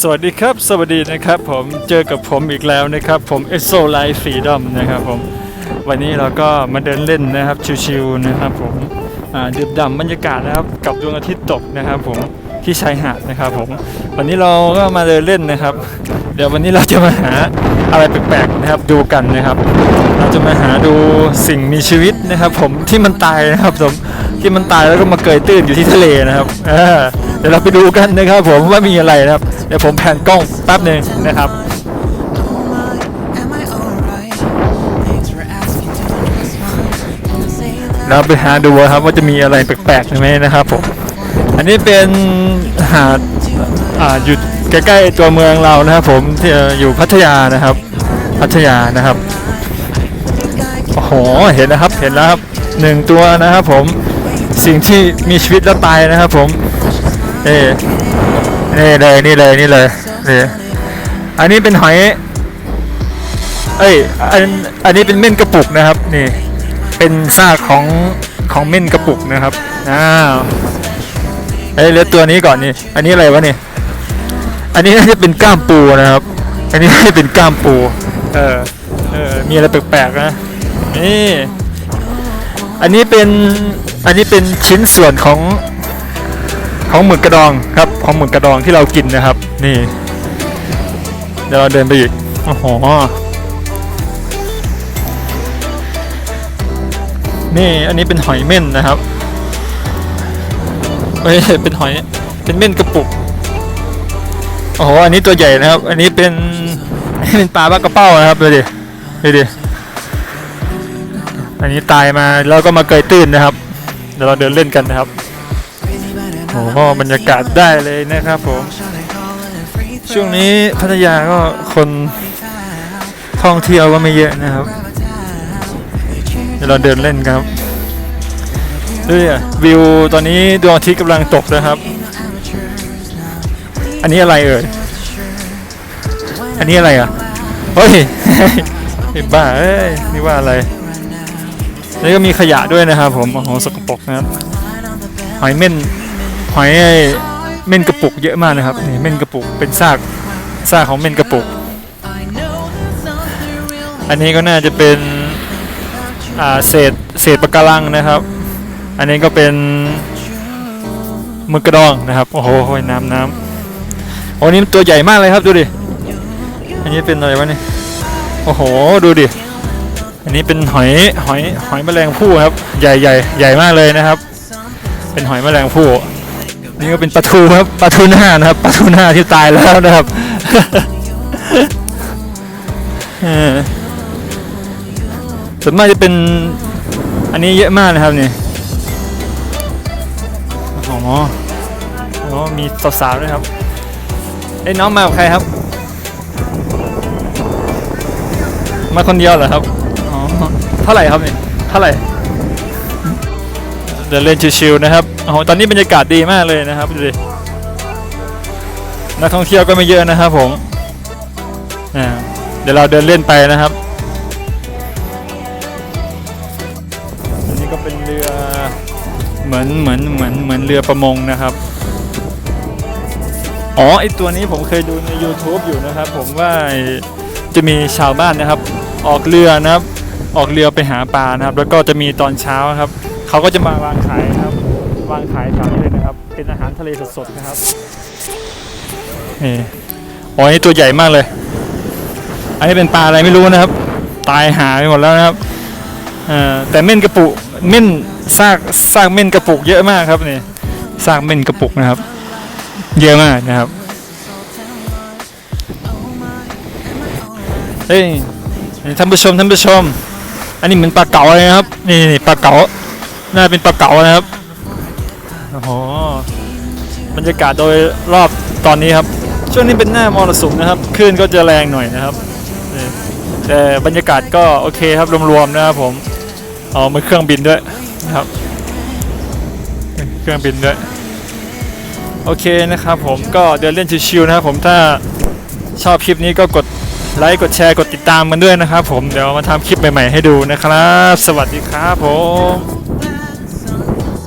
สวัสดีครับ สวัสดีนะครับ ผมเจอกับผมอีกแล้วนะครับ ผมเอโซไลฟ์ฟรีดอมนะครับผมวันนี้เราก็มาเดินเล่นนะครับชิวๆนะครับผมดื่มด่ำบรรยากาศนะครับกับดวงอาทิตย์ตกนะครับ ผมที่ชายหาดนะครับ ผม วันนี้เราก็มาเดินเล่นนะครับ เดี๋ยววันนี้เราจะมาหาอะไรแปลกๆนะครับดูกันนะครับ เราจะมาหาดูสิ่งมีชีวิตนะครับ ผมที่มันตายนะครับผม ที่มันตายแล้วก็มาเกยตื้นอยู่ที่ทะเลนะครับเออเดี๋ยวเราไปดูกันนะครับ ผมว่ามีอะไรนะครับ เดี๋ยวผมแผนกล้องแป๊บหนึ่งนะครับ Am I alright? Thanks for asking to the Say that เราไปหาดูครับว่าจะมีอะไรแปลกๆไหมนะครับผมอันนี้เป็นหาดอ่าอยู่ใกล้ๆตัวเมืองเรานะครับ ผมที่อยู่พัทยานะครับ พัทยานะครับโอ้โหเห็นนะครับเห็นแล้วครับหนึ่งตัวนะครับผม สิ่งที่มีชีวิตแล้วตายนะครับผมเอ่นี่เลยนี่เลยนี่เลยนี่อันนี้เป็นหอยเอ้ยอันอันนี้เป็นเม่นกระปุกนะครับนี่เป็นซากของของเม่นกระปุกนะครับอ้าวเอ้ยเลือตัวนี้ก่อนนี่อันนี้อะไรวะนี่อันนี้น่าจะเป็นก้ามปูนะครับ อันนี้น่าจะเป็นก้ามปู เออเออมีอะไรแปลกๆนะนี่ อันนี้เป็นอันนี้เป็นชิ้นส่วนของของหมึกกระดองครับของหมึกกระดองที่เรากินนะครับ นี่เดี๋ยวเราเดินไปอีกโอ้โหนี่อันนี้เป็นหอยเม่นนะครับไม่ใช่เป็นหอยเป็นเม่นกระปุกโอ้โหอันนี้ตัวใหญ่นะครับ อันนี้เป็นเป็นปลาบ้ากระเป้านะครับดูดิดูดิ อันนี้ตายมาแล้วก็มาเกยตื้นนะครับ เดี๋ยวเราเดินเล่นกันนะครับโอ้โหบรรยากาศได้เลยนะครับผม ช่วงนี้พัทยาก็คนท่องเที่ยวก็ไม่เยอะนะครับ เดี๋ยวเราเดินเล่นครับดูดิวิวตอนนี้ดวงอาทิตย์กำลังตกนะครับ อันนี้อะไรเอ่ย อันนี้อะไรอะ เฮ้ยไอ้บ้าเอ้ยนี่ว่าอะไร แล้วก็มีขยะด้วยนะครับผม โอ้โห สกปรกนะครับ หอยเม่น หอยเม่นกระปุกเยอะมากนะครับนี่เม่นกระปุก เป็นซาก ซากของเม่นกระปุก อันนี้ก็น่าจะเป็นเศษ เศษปะการังนะครับ อันนี้ก็เป็นมึกกระดองนะครับ โอ้โห น้ำน้ำโอ้นี่ตัวใหญ่มากเลยครับ ดูดิ อันนี้เป็นอะไรวะนี่ โอ้โห ดูดิ อันนี้เป็นหอยหอยหอยแมลงภู่ครับ ใหญ่ใหญ่ใหญ่มากเลยนะครับ เป็นหอยแมลงภู่นี่ก็เป็นปลาทูครับปลาทูหน้านะครับปลาทูหน้าที่ตายแล้วนะครับเออส่วนมากจะเป็นอันนี้เยอะมากนะครับนี่อ๋ออ๋อมีสาวๆด้วยครับเอ้น้องมากับใครครับ มาคนเดียวเหรอครับ เท่าไหร่ครับเนี่ยเท่าไหร่เดินเล่นชิวๆนะครับโอ้โหตอนนี้บรรยากาศดีมากเลยนะครับดูดินักท่องเที่ยวก็ไม่เยอะนะครับผมเดี๋ยวเราเดินเล่นไปนะครับอันนี้ก็เป็นเรือเหมือนเหมือนเหมือนเหมือนเรือประมงนะครับอ๋อไอตัวนี้ผมเคยดูใน YouTube อยู่นะครับ ผมว่าจะมีชาวบ้านนะครับ ออกเรือนะครับ ออกเรือไปหาปลานะครับ แล้วก็จะมีตอนเช้าครับเขาก็จะมาวางขายนะครับ วางขายแถวนี้เลยนะครับ เป็นอาหารทะเลสดๆนะครับนี่อ๋อนี่ตัวใหญ่มากเลย อันนี้เป็นปลาอะไรไม่รู้นะครับ ตายหาไปหมดแล้วนะครับแต่เม่นกระปุกเม่นซากซากเม่นกระปุกเยอะมากครับนี่ซากเม่นกระปุกนะครับ เยอะมากนะครับเฮ้ยท่านผู้ชมท่านผู้ชม อันนี้เหมือนปลาเก๋าเลยนะครับ นี่นี่ปลาเก๋าน่าเป็นปลาเก๋านะครับ โอ้โห บรรยากาศโดยรอบตอนนี้ครับ ช่วงนี้เป็นหน้ามรสุมนะครับ คลื่นก็จะแรงหน่อยนะครับ แต่บรรยากาศก็โอเคครับรวมๆนะครับผมเอามาเครื่องบินด้วยนะครับ เครื่องบินด้วย โอเคนะครับผมก็เดินเล่นชิวๆนะครับผมถ้าชอบคลิปนี้ก็กด ไลค์กดแชร์กดติดตามกันด้วยนะครับผมเดี๋ยวมาทำคลิปใหม่ๆให้ดูนะครับ สวัสดีครับผม